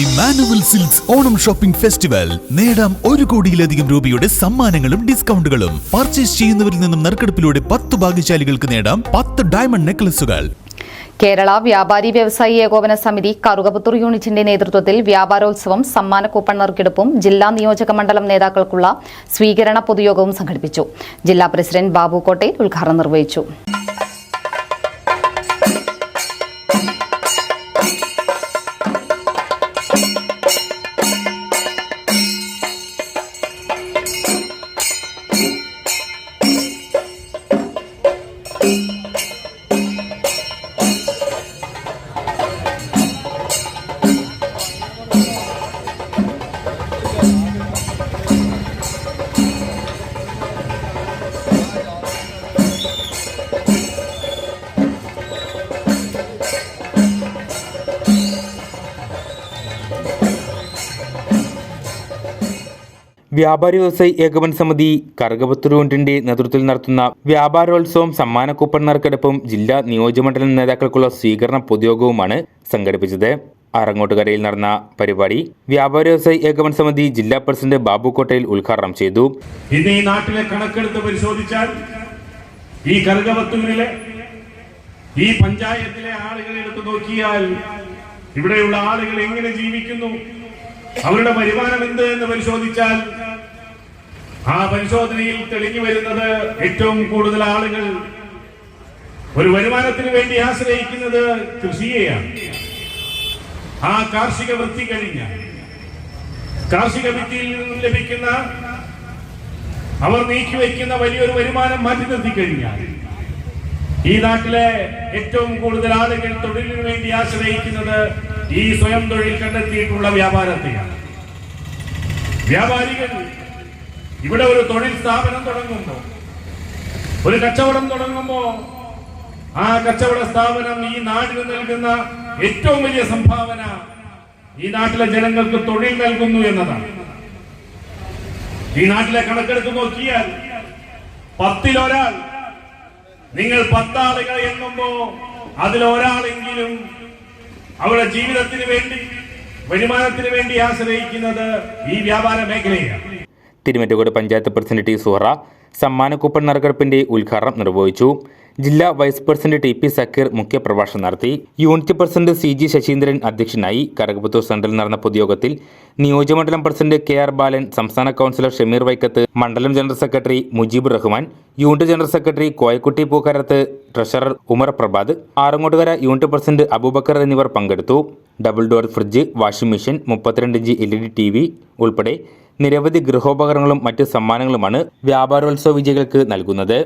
Emmanuel Silks Onam shopping festival നേടാം ഒരു കോടിയിലധികം രൂപയുടെ സമ്മാനങ്ങളും ഡിസ്കൗണ്ടുകളും. പർച്ചേസ് ചെയ്യുന്നവരിൽ നിന്നും നറുക്കെടുപ്പിലൂടെ പത്ത് ഭാഗ്യശാലികൾക്ക് നേടാം പത്ത് ഡയമണ്ട് നെക്ലസുകൾ കേരള വ്യാപാരി വ്യവസായി ഏകോപന സമിതി കറുകപുത്തൂർ യൂണിറ്റിന്റെ നേതൃത്വത്തിൽ വ്യാപാരോത്സവം സമ്മാന കൂപ്പൺ നറുക്കെടുപ്പും ജില്ലാ നിയോജക മണ്ഡലം നേതാക്കൾക്കുള്ള സ്വീകരണ പൊതുയോഗവും സംഘടിപ്പിച്ചു. ജില്ലാ പ്രസിഡന്റ് ബാബു കോട്ടയിൽ ഉദ്ഘാടനം നിർവഹിച്ചു. വ്യാപാരി വ്യവസായി ഏകോപന സമിതി കറുകപത്തൂർ യൂണിറ്റിന്റെ നേതൃത്വത്തിൽ നടത്തുന്ന വ്യാപാരോത്സവം സമ്മാന കൂപ്പൺ നറുക്കെടുപ്പും ജില്ലാ നിയോജകമണ്ഡലം നേതാക്കൾക്കുള്ള സ്വീകരണ പൊതുയോഗവുമാണ് സംഘടിപ്പിച്ചത്. ആറങ്ങോട്ടുകരയിൽ നടന്ന പരിപാടി വ്യാപാരി വ്യവസായി ഏകോപന സമിതി ജില്ലാ പ്രസിഡന്റ് ബാബു കോട്ടയിൽ ഉദ്ഘാടനം ചെയ്തു. ഇന്ന് ഈ നാട്ടിലെ കണക്കെടുത്ത് പരിശോധിച്ചാൽ ഈ കറുകവത്തൂരിലെ ഈ പഞ്ചായത്തിലെ ആളുകളെ എടുത്തു നോക്കിയാൽ ഇവിടെയുള്ള ആളുകൾ എങ്ങനെ ജീവിക്കുന്നു അവരുടെ വരുമാനം എന്ത് എന്ന് പരിശോധിച്ചാൽ ആ പരിശോധനയിൽ തെളിഞ്ഞു വരുന്നത് ഏറ്റവും കൂടുതൽ ആളുകൾ ഒരു വരുമാനത്തിന് വേണ്ടി ആശ്രയിക്കുന്നത് കൃഷിയെയാണ്. ആ കാർഷിക വൃത്തി കഴിഞ്ഞ കാർഷിക വൃത്തിയിൽ നിന്നും ലഭിക്കുന്ന അവർ നീക്കിവെക്കുന്ന വലിയൊരു വരുമാനം മാറ്റി നിർത്തി കഴിഞ്ഞാൽ ഈ നാട്ടിലെ ഏറ്റവും കൂടുതൽ ആളുകൾ തൊഴിലിന് വേണ്ടി ആശ്രയിക്കുന്നത് ഈ സ്വയം തൊഴിൽ കണ്ടെത്തിയിട്ടുള്ള വ്യാപാരത്തെയാണ്. വ്യാപാരികൾ ഇവിടെ ഒരു തൊഴിൽ സ്ഥാപനം തുടങ്ങുമ്പോൾ ഒരു കച്ചവടം തുടങ്ങുമ്പോ ആ കച്ചവട സ്ഥാപനം ഈ നാടിന് നൽകുന്ന ഏറ്റവും വലിയ സംഭാവന ഈ നാട്ടിലെ ജനങ്ങൾക്ക് തൊഴിൽ നൽകുന്നു എന്നതാണ്. ഈ നാട്ടിലെ കണക്കെടുത്ത് നോക്കിയാൽ പത്തിലൊരാൾ നിങ്ങൾ പത്താളുകൾ എണ്ണുമ്പോ അതിലൊരാളെങ്കിലും അവരുടെ ജീവിതത്തിന് വേണ്ടി വരുമാനത്തിന് വേണ്ടി ആശ്രയിക്കുന്നത് ഈ വ്യാപാര മേഖലയാണ്. തിരുമറ്റകോട് പഞ്ചായത്ത് പ്രസിഡന്റ് ടി സുഹറ സമ്മാന കൂപ്പൺ നറുക്കെടുപ്പിന്റെ ഉദ്ഘാടനം നിർവഹിച്ചു. ജില്ലാ vice president T P Sakeer മുഖ്യപ്രഭാഷണം നടത്തി. Unit president C G Sasheendran അധ്യക്ഷനായി കരകപുത്തൂർ സെന്ററിൽ നടന്ന പൊതുയോഗത്തിൽ നിയോജകമണ്ഡലം പ്രസിഡന്റ് കെ ആർ ബാലൻ സംസ്ഥാന കൗൺസിലർ ഷമീർ വൈക്കത്ത് മണ്ഡലം general secretary Mujeeb Rahman unit general secretary Koyakutty Pookkarath treasurer Umar Prabhath Arangottukara unit president Abubakkar എന്നിവർ പങ്കെടുത്തു. Double door fridge washing machine മുപ്പത്തിരണ്ട് inch L E D T V ഉൾപ്പെടെ നിരവധി ഗൃഹോപകരണങ്ങളും മറ്റ് സമ്മാനങ്ങളുമാണ് വ്യാപാരോത്സവ വിജയികൾക്ക് നൽകുന്നത്.